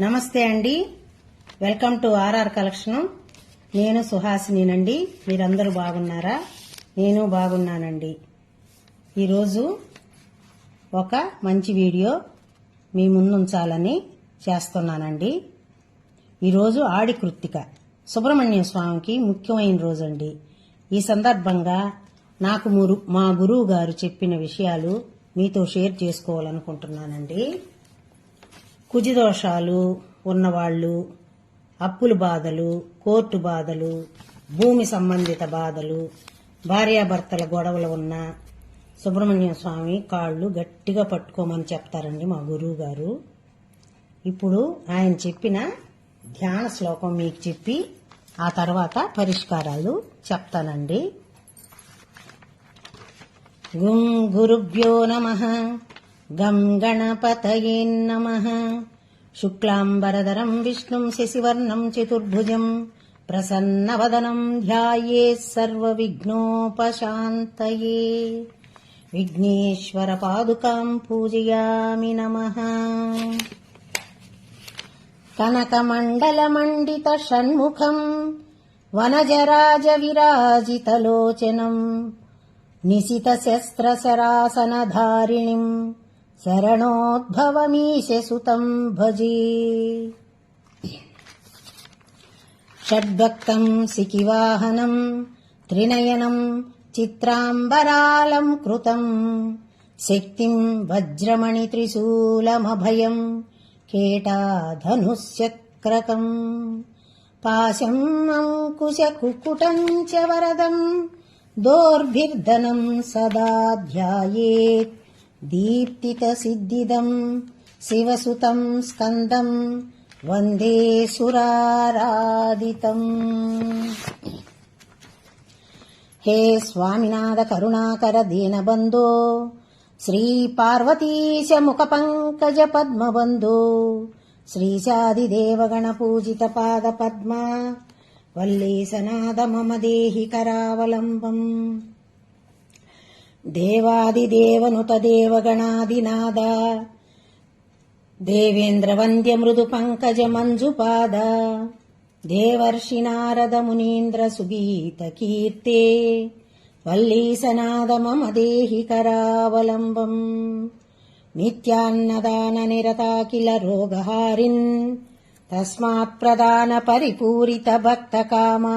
నమస్తే అండి. Welcome to RR collection నేను సుహాసినినండి. మీరందరూ బాగున్నారా? నేను బాగున్నానండి. ఈరోజు ఒక మంచి వీడియో మీ ముందుంచాలని చేస్తున్నానండి. ఈరోజు ఆడి కృత్తిక. సుబ్రహ్మణ్య స్వామికి ముఖ్యమైన రోజండి. ఈ సందర్భంగా నాకు మురు- మా గురువు గారు చెప్పిన విషయాలు మీతో షేర్ చేసుకోవాలనుకుంటున్నానండి. కుజిదోషాలు ఉన్నవాళ్ళు అప్పుల బాధలు కోర్టు బాధలు భూమి సంబంధిత బాధలు భార్యాభర్తల గొడవలు ఉన్న సుబ్రహ్మణ్య స్వామి కాళ్ళు గట్టిగా పట్టుకోమని చెప్తారండి మా గురువు గారు ఇప్పుడు ఆయన చెప్పిన ధ్యాన శ్లోకం మీకు చెప్పి ఆ తర్వాత పరిష్కారాలు చెప్తానండి. గుం గురుభ్యో నమ. गं गणपतये नमः। शुक्लाम्बरधरम् विष्णुम् शशिवर्णम् चतुर्भुजम् प्रसन्नवदनम् ध्याये सर्वविघ्नोपशान्तये। विघ्नेश्वरपादुकाम् पूजयामि नमः। कनकमण्डलमण्डितषण्मुखम् वनजराजविराजितलोचनम् निशितशस्त्रशरासनधारिणिम् शरणोद्भवमीश सुतम् भजे। षड्भक्तम् सिकिवाहनम् त्रिनयनम् चित्राम्बरालम् कृतम् शक्तिम् वज्रमणि त्रिशूलमभयम् केटा पाशम् अङ्कुशकुकुटम् च वरदम् दोर्भिर्धनम् सदा ध्यायेत् కుకుటం చ వరదం దోర్భిర్ధనం సదా ధ్యాయేత్ దీప్తిత సిద్ధిదం శివసుతం స్కందం వందే సురారాదితం హే స్వామినాథ కరుణాకర దీనబంధో శ్రీ దేవాదిదేవనుత దేవగణాదినాద దేవేంద్ర వంద్య మృదు పంకజ మంజుపాద దేవర్షి నారద మునీంద్ర సుగీత కీర్తే వల్లీసనాద మమ దేహి కరావలంబం నిత్యాన్నదాన నిరతాకిల రోగహారిన్ తస్మాత్ ప్రధాన పరిపూరిత భక్త కామా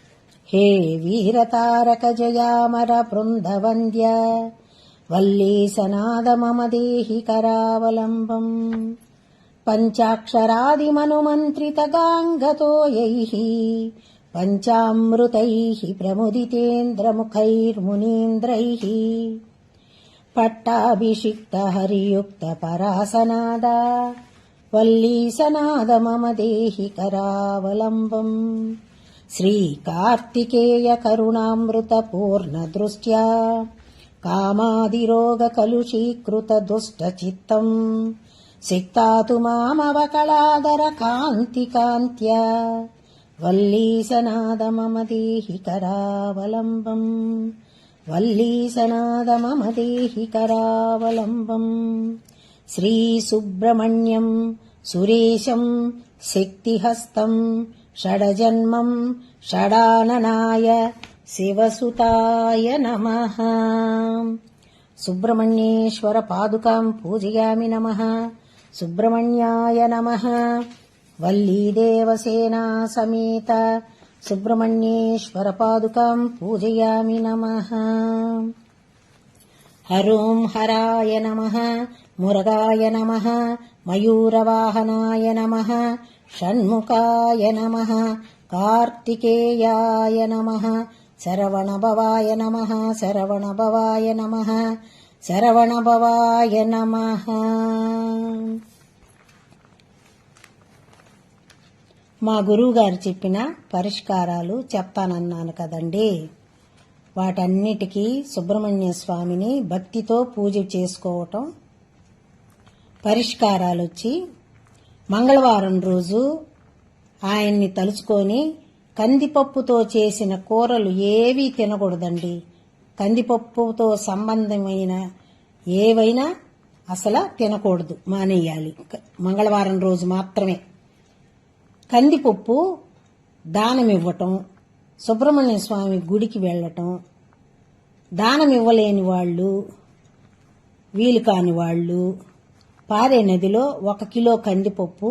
हे वीरतारक जयामर वृन्दवन्द्य वल्ली मम देहि करावलम्बम् पञ्चाक्षरादिमनुमन्त्रितगाङ्गतो यैः पञ्चामृतैः प्रमुदितेन्द्रमुखैर्मुनीन्द्रैः। पट्टाभिषिक्त हरियुक्त परा मम देहि करावलम्बम् హే వీరతారక జయామర బృందవంద్య వల్లీసనాద మమ దేహి కరావలంబం పంచాక్షరాదిమనుమంత్రితగాంగతోయైః పంచామృతైः ప్రముదితేంద్రముఖైర్మునీంద్రైः పట్టాభిషిక్త षडजन्मम् षडाननाय शिवसुताय नमः। सुब्रह्मण्येश्वरपादुकाम् पूजयामिलीदेवसेना समेत सुब्रह्मण्येश्वरपादुकाम् पूजयामि नमः। हरोम् हराय नमः। मुरगाय नमः। మయూరవాహనాయ నమః షణ్ముఖాయ నమః కార్తికేయాయ శరవణభవాయ నమః శరవణభవాయ నమః శరవణభవాయ నమః మా గురువుగారు చెప్పిన పరిష్కారాలు చెప్తానన్నాను కదండి. వాటన్నిటికీ సుబ్రహ్మణ్య స్వామిని భక్తితో పూజ చేసుకోవటం పరిష్కారాలు వచ్చి మంగళవారం రోజు ఆయన్ని తలుచుకొని కందిపప్పుతో చేసిన కూరలు ఏవీ తినకూడదండి. కందిపప్పుతో సంబంధమైన ఏవైనా అసలు తినకూడదు మానేయాలి. మంగళవారం రోజు మాత్రమే. కందిపప్పు దానం ఇవ్వటం సుబ్రహ్మణ్య స్వామి గుడికి వెళ్ళటం దానం ఇవ్వలేని వాళ్ళు వీలు కాని వాళ్ళు పారే నదిలో ఒక కిలో కందిపప్పు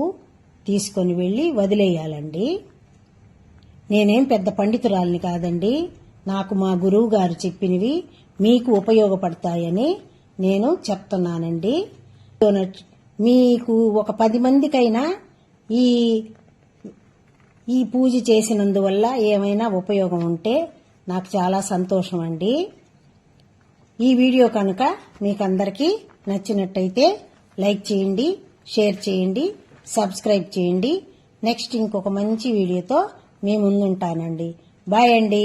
తీసుకొని వెళ్ళి వదిలేయాలండి. నేనేం పెద్ద పండితురాలిని కాదండి. నాకు మా గురువు గారు చెప్పినవి మీకు ఉపయోగపడతాయని నేను చెప్తున్నానండి. మీకు ఒక పది మందికైనా ఈ ఈ పూజ చేసినందువల్ల ఏమైనా ఉపయోగం ఉంటే నాకు చాలా సంతోషం అండి ఈ వీడియో కనుక మీకు అందరికీ నచ్చినట్టయితే లైక్ చేయండి షేర్ చేయండి సబ్స్క్రైబ్ చేయండి. నెక్స్ట్ ఇంకొక మంచి వీడియోతో మీ ముందుంటానండి. బాయ్ అండి.